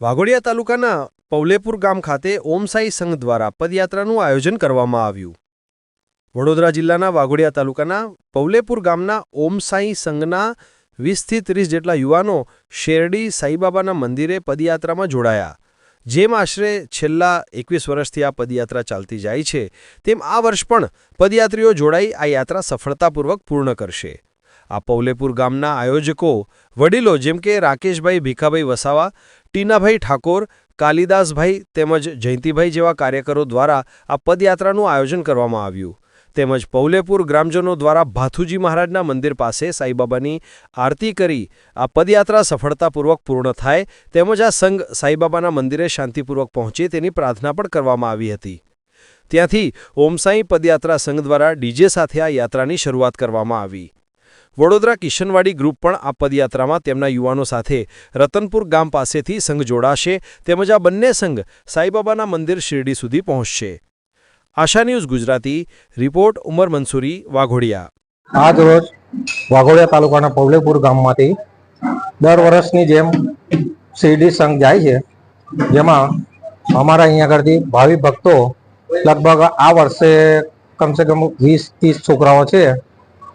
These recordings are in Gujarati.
વાઘોડિયા તાલુકાના પવલેપુર ગામ ખાતે ઓમસાઈ સંઘ દ્વારા પદયાત્રાનું આયોજન કરવામાં આવ્યું. વડોદરા જિલ્લાના વાઘોડિયા તાલુકાના પવલેપુર ગામના ઓમસાઈ સંઘના વીસથી ત્રીસ જેટલા યુવાનો શેરડી સાઈબાબાના મંદિરે પદયાત્રામાં જોડાયા. જેમ આશરે છેલ્લા એકવીસ વર્ષથી આ પદયાત્રા ચાલતી જાય છે, તેમ આ વર્ષ પણ પદયાત્રીઓ જોડાઈ આ યાત્રા સફળતાપૂર્વક પૂર્ણ કરશે. આ પૌલેપુર ગામના આયોજકો, વડીલો જેમ કે રાકેશભાઈ ભીખાભાઈ વસાવા, ટીનાભાઈ ઠાકોર, કાલિદાસભાઈ તેમજ જયંતિભાઈ જેવા કાર્યકરો દ્વારા આ પદયાત્રાનું આયોજન કરવામાં આવ્યું. તેમજ પૌલેપુર ગ્રામજનો દ્વારા ભાથુજી મહારાજના મંદિર પાસે સાઈબાબાની આરતી કરી. આ પદયાત્રા સફળતાપૂર્વક પૂર્ણ થાય તેમજ આ સંઘ સાઈબાબાના મંદિરે શાંતિપૂર્વક પહોંચે તેની પ્રાર્થના પણ કરવામાં આવી હતી. ત્યાંથી ઓમસાઈ પદયાત્રા સંઘ દ્વારા ડીજે સાથે આ યાત્રાની શરૂઆત કરવામાં આવી. વડોદરા કિશનવાડી ગ્રુપ પણ આ પદયાત્રામાં તેમના યુવાનો સાથે રતનપુર ગામ પાસેથી સંઘ જોડાશે તેમજ આ બંને સંઘ સાઈબાબાના મંદિર શિરડી સુધી પહોંચશે. આશા ન્યૂઝ ગુજરાતી, રિપોર્ટ ઉમર મંસૂરી, વાઘોડિયા. આજ રોજ વાઘોડિયા તાલુકાના પવલેપુર ગામમાંથી દર વર્ષની જેમ શિરડી સંઘ જાય છે, જેમાં અમારા અહીંયા આગળથી ભાવિ ભક્તો લગભગ આ વર્ષે કમસે કમ વીસ, ત્રીસ છોકરાઓ છે.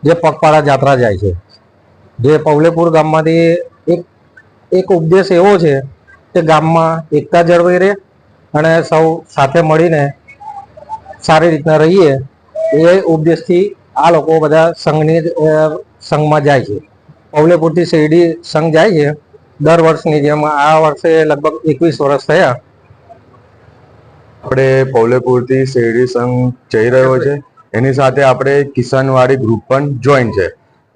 જે પગપાળા જાત્રા જાય છે. જે પવલેપુર ગામમાંથી એક એક ઉપદેશ એવો છે કે ગામમાં એકતા જળવાઈ રહે અને સૌ સાથે મળીને સારી રીતના રહીએ એ ઉપદેશથી આ લોકો બધા સંઘની સંઘમાં જાય છે. પવલેપુરથી શેરડી સંઘ જાય છે. દર વર્ષની જેમ આ વર્ષે લગભગ એકવીસ વર્ષ થયા. આપણે પવલેપુરથી શેરડી સંઘ જઈ રહ્યો છે. એની સાથે આપણે કિસાનવાડી ગ્રુપ પણ જોઈન છે.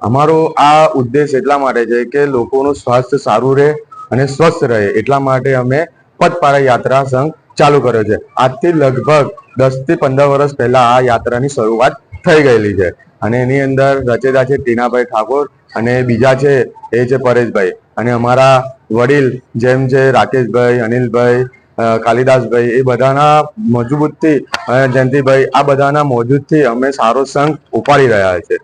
અમારો આ ઉદ્દેશ એટલા માટે છે કે લોકોનું સ્વાસ્થ્ય સારું રહે અને સ્વસ્થ રહે, એટલા માટે અમે પદપારા યાત્રા સંઘ ચાલુ કર્યો છે. આજથી લગભગ દસથી પંદર વર્ષ પહેલા આ યાત્રાની શરૂઆત થઈ ગયેલી છે. અને એની અંદર રચેતા છે ટીનાભાઈ ઠાકોર અને બીજા છે એ છે પરેશભાઈ. અને અમારા વડીલ જેમ છે રાકેશભાઈ, અનિલભાઈ કાલિદાસભાઈ એ બધાના મજબૂતથી જયંતિભાઈ આ બધાના મોજૂદથી અમે સારો સંઘ ઉપાડી રહ્યા છે.